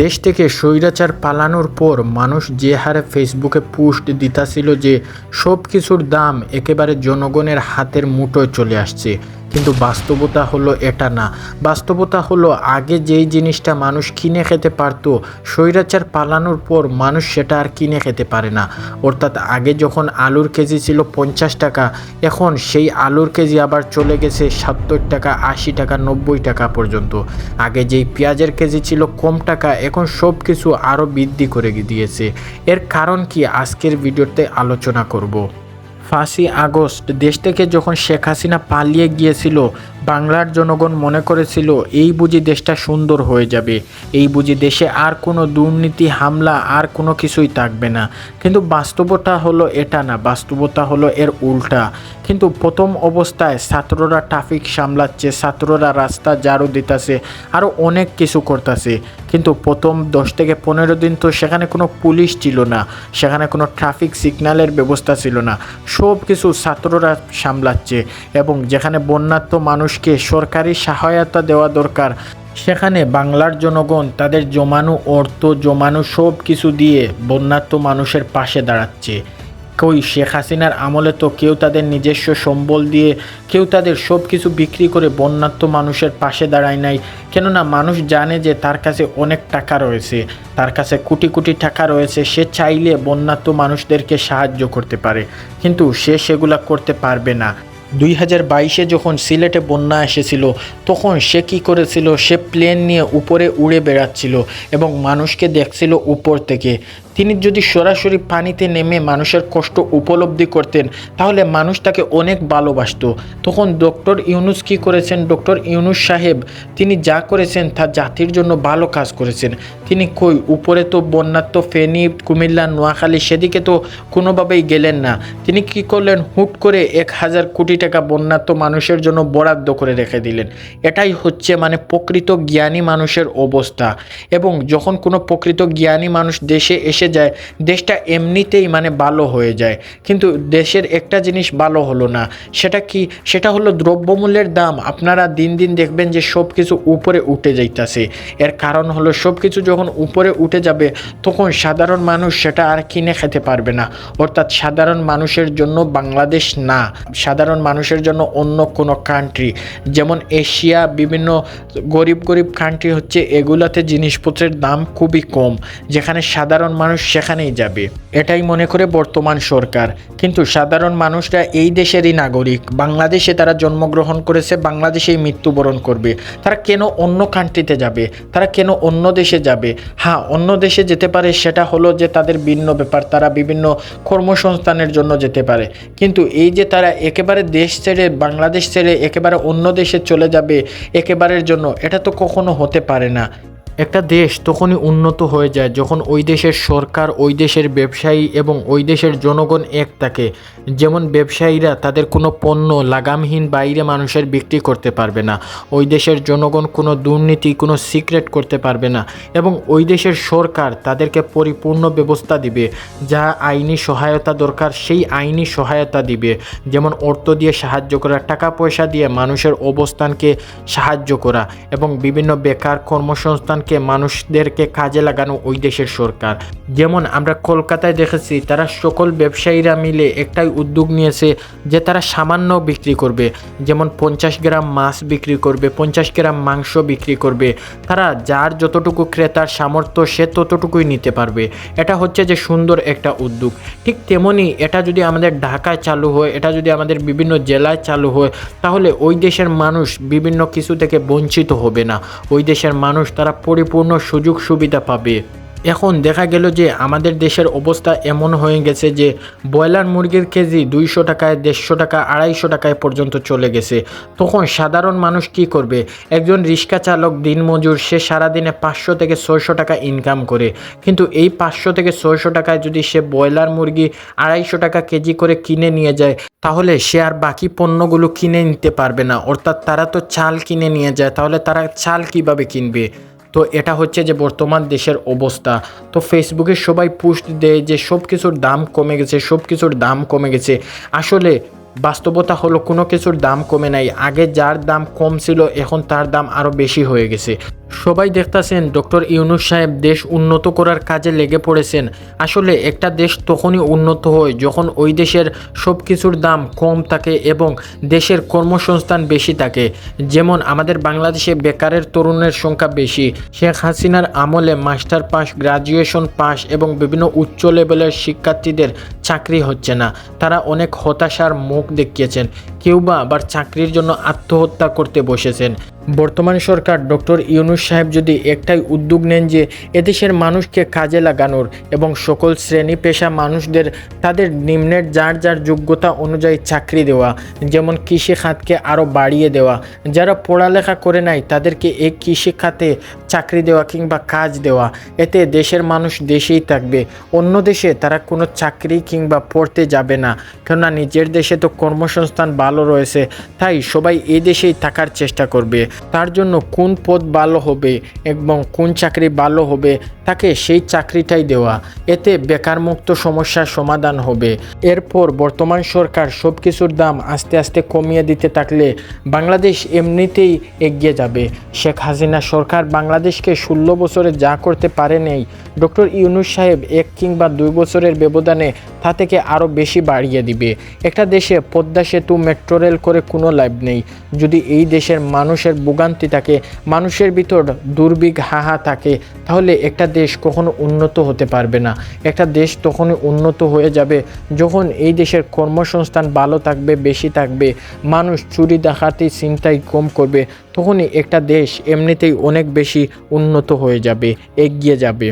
দেশ থেকে স্বৈরাচার পালানোর পর মানুষ যে হারে ফেসবুকে পোস্ট দিতাছিল যে সব কিছুর দাম একেবারে জনগণের হাতের মুঠোয় চলে আসছে। কিন্তু বাস্তবতা হলো এটা না। বাস্তবতা হলো আগে যেই জিনিসটা মানুষ কিনে খেতে পারতো, স্বৈরাচার পালানোর পর মানুষ সেটা আর কিনে খেতে পারে না। অর্থাৎ আগে যখন আলুর কেজি ছিল পঞ্চাশ টাকা, এখন সেই আলুর কেজি আবার চলে গেছে সত্তর টাকা, আশি টাকা, নব্বই টাকা পর্যন্ত। আগে যেই পেঁয়াজের কেজি ছিল কম টাকা, এখন সব কিছু আরও বৃদ্ধি করে দিয়েছে। এর কারণ কি? আজকের ভিডিওতে আলোচনা করব। পাঁচই আগস্ট। দেশ থেকে যখন শেখ হাসিনা পালিয়ে গিয়েছিল, বাংলার জনগণ মনে করেছিল, এই বুঝি দেশটা সুন্দর হয়ে যাবে। এই বুঝি দেশে আর কোনো দুর্নীতি, হামলা, আর কোনো কিছুই থাকবে না। কিন্তু বাস্তবতা হলো এটা না, বাস্তবতা হলো এর উল্টা। কিন্তু প্রথম অবস্থায় ছাত্ররা ট্রাফিক সামলাচ্ছে, ছাত্ররা রাস্তা ঝাড়ু দিতেছে আরও অনেক কিছু করতেছে। কিন্তু প্রথম দশ থেকে পনেরো দিন তো সেখানে কোনো পুলিশ ছিল না, সেখানে কোনো ট্রাফিক সিগন্যালের ব্যবস্থা ছিল না। সব কিছু ছাত্ররা সামলাচ্ছে এবং যেখানে বন্যাত্ম মানুষকে সরকারি সহায়তা দেওয়া দরকার, সেখানে বাংলার জনগণ তাদের জমানো অর্থ, জমানো সব কিছু দিয়ে বন্যাত্ম মানুষের পাশে দাঁড়াচ্ছে। কই শেখ হাসিনার আমলে তো কেউ তাদের নিজস্ব সম্বল দিয়ে, কেউ তাদের সব কিছু বিক্রি করে বন্যাত্ম মানুষের পাশে দাঁড়ায় নাই। কেননা মানুষ জানে যে তার কাছে অনেক টাকা রয়েছে। তার কাছে কোটি কোটি টাকা রয়েছে, সে চাইলে বন্যাত্ম মানুষদেরকে সাহায্য করতে পারে। কিন্তু সে সেগুলা করতে পারবে না। দুই হাজার বাইশে যখন সিলেটে বন্যা এসেছিল, তখন সে কি করেছিল? সে প্লেন নিয়ে উপরে উড়ে বেড়াচ্ছিল এবং মানুষকে দেখছিল উপর থেকে। তিনি যদি সরাসরি পানিতে নেমে মানুষের কষ্ট উপলব্ধি করতেন, তাহলে মানুষ তাকে অনেক ভালোবাসতো। তখন ডক্টর ইউনুস কি করেছেন? ডক্টর ইউনুস সাহেব, তিনি যা করেছেন তা জাতির জন্য ভালো কাজ করেছেন। তিনি কই, উপরে তো বন্যাত্ম ফেনী, কুমিল্লা, নোয়াখালী, সেদিকে তো কোনোভাবেই গেলেন না। তিনি কি করলেন? হুট করে এক হাজার কোটি টাকা বন্যাত্ম মানুষের জন্য বরাদ্দ করে রেখে দিলেন। এটাই হচ্ছে মানে প্রকৃত জ্ঞানী মানুষের অবস্থা। এবং যখন কোনো প্রকৃত জ্ঞানী মানুষ দেশে এসে যায়, দেশটা এমনিতেই মানে ভালো হয়ে যায়। কিন্তু দেশের একটা জিনিস ভালো হলো না, সেটা কি? সেটা হলো দ্রব্যমূল্যের দাম। আপনারা দিন দিন দেখবেন যে সব কিছু উপরে উঠে যাইতাছে। এর কারণ হলো সব কিছু যখন উপরে উঠে যাবে, তখন সাধারণ মানুষ সেটা আর কিনে খেতে পারবে না। অর্থাৎ সাধারণ মানুষের জন্য বাংলাদেশ না, সাধারণ মানুষের জন্য অন্য কোনো কান্ট্রি যেমন এশিয়া, বিভিন্ন গরিব গরিব কান্ট্রি হচ্ছে, এগুলাতে জিনিসপত্রের দাম খুবই কম। যেখানে সাধারণ মানুষ সেখানেই যাবে। এটাই মনে করে বর্তমান সরকার। কিন্তু সাধারণ মানুষরা এই দেশেরই নাগরিক। বাংলাদেশে তারা জন্মগ্রহণ করেছে, বাংলাদেশেই মৃত্যুবরণ করবে। তারা কেন অন্য কান্ট্রিতে যাবে? তারা কেন অন্য দেশে যাবে? হ্যাঁ অন্য দেশে যেতে পারে, সেটা হলো যে তাদের ভিন্ন ব্যাপার। তারা বিভিন্ন কর্মসংস্থানের জন্য যেতে পারে। কিন্তু এই যে তারা একেবারে দেশ ছেড়ে, বাংলাদেশ ছেড়ে একেবারে অন্য দেশে চলে যাবে একেবারের জন্য, এটা তো কখনো হতে পারে না। একটা দেশ তখনই উন্নত হয়ে যায় যখন ওই দেশের সরকার, ওই দেশের ব্যবসায়ী এবং ওই দেশের জনগণ এক থাকে। যেমন ব্যবসায়ীরা তাদের কোনো পণ্য লাগামহীন বাইরে মানুষের বিক্রি করতে পারবে না। ওই দেশের জনগণ কোনো দুর্নীতি, কোনো সিক্রেট করতে পারবে না এবং ওই দেশের সরকার তাদেরকে পরিপূর্ণ ব্যবস্থা দিবে। যা আইনি সহায়তা দরকার, সেই আইনি সহায়তা দিবে। যেমন অর্থ দিয়ে সাহায্য করা টাকা পয়সা দিয়ে মানুষের অবস্থানকে সাহায্য করা এবং বিভিন্ন বেকার কর্মসংস্থান কে মানুষদেরকে কাজে লাগানো ওই দেশের সরকার। যেমন আমরা কলকাতায় দেখেছি, তারা সকল ব্যবসায়ীরা মিলে একটাই উদ্যোগ নিয়েছে যে তারা সামান্য বিক্রি করবে। যেমন পঞ্চাশ গ্রাম মাছ বিক্রি করবে, পঞ্চাশ গ্রাম মাংস বিক্রি করবে। তারা যার যতটুকু ক্রেতার সামর্থ্য, সে ততটুকুই নিতে পারবে। এটা হচ্ছে যে সুন্দর একটা উদ্যোগ। ঠিক তেমনি এটা যদি আমাদের ঢাকায় চালু হয়, এটা যদি আমাদের বিভিন্ন জেলায় চালু হয়, তাহলে ওই দেশের মানুষ বিভিন্ন কিছু থেকে বঞ্চিত হবে না। ওই দেশের মানুষ, তারা পরিপূর্ণ সুযোগ সুবিধা পাবে। এখন দেখা গেল যে আমাদের দেশের অবস্থা এমন হয়ে গেছে যে ব্রয়লার মুরগির কেজি দুইশো টাকায়, দেড়শো টাকা, আড়াইশো টাকায় পর্যন্ত চলে গেছে। তখন সাধারণ মানুষ কি করবে? একজন রিক্সা চালক দিনমজুর, সে সারাদিনে পাঁচশো থেকে ছয়শো টাকা ইনকাম করে। কিন্তু এই পাঁচশো থেকে ছয়শো টাকায় যদি সে ব্রয়লার মুরগি আড়াইশো টাকা কেজি করে কিনে নিয়ে যায়, তাহলে সে আর বাকি পণ্যগুলো কিনে নিতে পারবে না। অর্থাৎ তারা তো চাল কিনে নিয়ে যায়, তাহলে তারা চাল কীভাবে কিনবে? তো এটা হচ্ছে যে বর্তমান দেশের অবস্থা। তো ফেসবুকে সবাই পোস্ট দেয় যে সব কিছুর দাম কমে গেছে সব কিছুর দাম কমে গেছে। আসলে বাস্তবতা হলো কোনো কিছুর দাম কমে নাই। আগে যার দাম কম ছিল, এখন তার দাম আরও বেশি হয়ে গেছে। সবাই দেখতাছেন, ডক্টর ইউনুস সাহেব দেশ উন্নত করার কাজে লেগে পড়েছেন। আসলে একটা দেশ তখনই উন্নত হয় যখন ওই দেশের সব কিছুর দাম কম থাকে এবং দেশের কর্মসংস্থান বেশি থাকে। যেমন আমাদের বাংলাদেশে বেকারের তরুণের সংখ্যা বেশি। শেখ হাসিনার আমলে মাস্টার পাস, গ্রাজুয়েশন পাস এবং বিভিন্ন উচ্চ লেভেলের শিক্ষার্থীদের চাকরি হচ্ছে না। তারা অনেক হতাশার মুখ দেখিয়েছেন। কেউ বা আবার চাকরির জন্য আত্মহত্যা করতে বসেছেন। বর্তমান সরকার ডক্টর ইউনুস সাহেব যদি একটাই উদ্যোগ নেন যে এদেশের মানুষকে কাজে লাগানোর এবং সকল শ্রেণি পেশা মানুষদের তাদের নিম্নের যার যার যোগ্যতা অনুযায়ী চাকরি দেওয়া, যেমন কৃষি খাতকে আরও বাড়িয়ে দেওয়া, যারা পড়ালেখা করে নাই তাদেরকে এই কৃষি খাতে চাকরি দেওয়া কিংবা কাজ দেওয়া, এতে দেশের মানুষ দেশেই থাকবে। অন্য দেশে তারা কোনো চাকরি কিংবা পড়তে যাবে না, কেননা নিজের দেশে তো কর্মসংস্থান ভালো রয়েছে, তাই সবাই এই দেশেই থাকার চেষ্টা করবে। তার জন্য কোন পদ ভালো হবে এবং কোন চাকরি ভালো হবে তাকে সেই চাকরিটাই দেওয়া। এতে বেকারমুক্ত সমস্যার সমাধান হবে। এরপর বর্তমান সরকার সব কিছুর দাম আস্তে আস্তে কমিয়ে দিতে থাকলে বাংলাদেশ এমনিতেই এগিয়ে যাবে। শেখ হাসিনা সরকার বাংলাদেশকে ষোলো বছরে যা করতে পারে নেই, ডক্টর ইউনুস সাহেব এক কিংবা দুই বছরের ব্যবধানে তা থেকে আরও বেশি বাড়িয়ে দিবে। একটা দেশে পদ্মা সেতু, মেট্রো রেল করে কোনো লাভ নেই। যদি এই দেশের মানুষের ভোগান্তি থাকে, মানুষের ভিতর দুর্ভিক হাহা থাকে, তাহলে একটা দেশ কখনো উন্নত হতে পারবে না। একটা দেশ তখনই উন্নত হয়ে যাবে যখন এই দেশের কর্মসংস্থান ভালো থাকবে, বেশি থাকবে, মানুষ চুরি, ডাকাতি চিন্তাই কম করবে, তখনই একটা দেশ এমনিতেই অনেক বেশি উন্নত হয়ে যাবে, এগিয়ে যাবে।